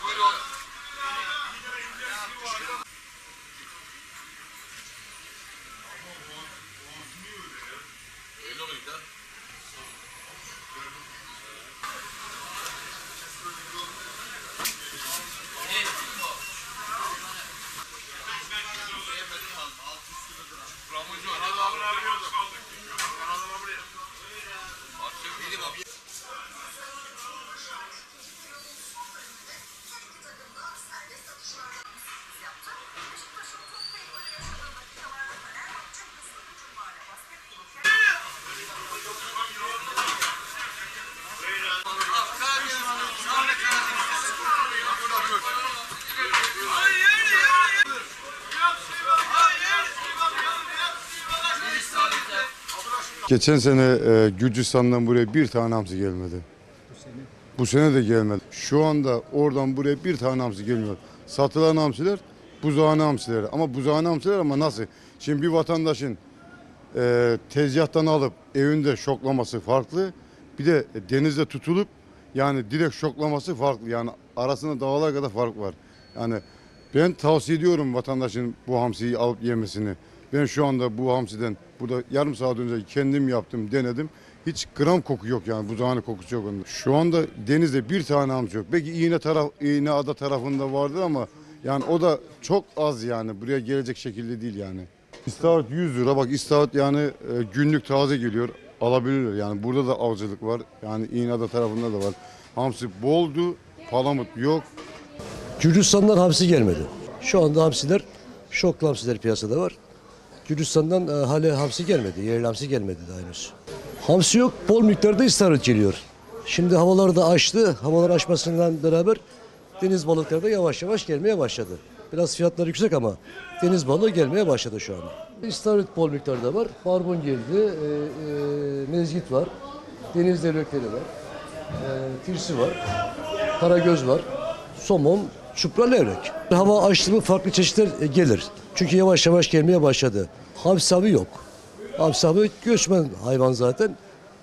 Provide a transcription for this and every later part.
fueron Geçen sene e, Gürcistan'dan buraya bir tane hamsi gelmedi. Bu sene de gelmedi. Şu anda oradan buraya bir tane hamsi gelmiyor. Satılan hamsiler buzağına hamsileri. Ama buzağına hamsiler ama nasıl? Şimdi bir vatandaşın e, tezgahtan alıp evinde şoklaması farklı. Bir de denizde tutulup yani direkt şoklaması farklı. Yani arasında dağlar kadar fark var. Yani ben tavsiye ediyorum vatandaşın bu hamsiyi alıp yemesini. Ben şu anda bu hamsiden burada yarım saat önce kendim yaptım, denedim. Hiç gram koku yok yani buzağının kokusu yok onda. Şu anda denizde bir tane hamsi yok. Belki iğne taraf, iğne ada tarafında vardır ama yani o da çok az yani. Buraya gelecek şekilde değil yani. İstahat 100 lira. Bak istahat yani e, günlük taze geliyor. Alabilirler. Yani burada da avcılık var. Yani İğneada tarafında da var. Hamsi boldu. Palamut yok. Gürcistan'dan hamsi gelmedi. Şu anda hamsiler, şoklu hamsiler piyasada var. Gürcistan'dan e, hala hamsi gelmedi. Yerli hamsi gelmedi daha henüz. Hamsi yok, bol miktarda istavrit geliyor. Şimdi havalar da açtı. Havalar açmasından beraber deniz balıkları da yavaş yavaş gelmeye başladı. Biraz fiyatlar yüksek ama deniz balığı gelmeye başladı şu an. İstavrit bol miktarda var. Barbun geldi, e, e, mezgit var, deniz devletleri var, e, tirsi var, karagöz var, somon, çupra, levrek. Hava açtı mı farklı çeşitler e, gelir. Çünkü yavaş yavaş gelmeye başladı. Hamsi avı yok. Hamsi avı göçmen hayvan zaten.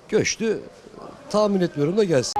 Göçtü. Tahmin etmiyorum da gelsin.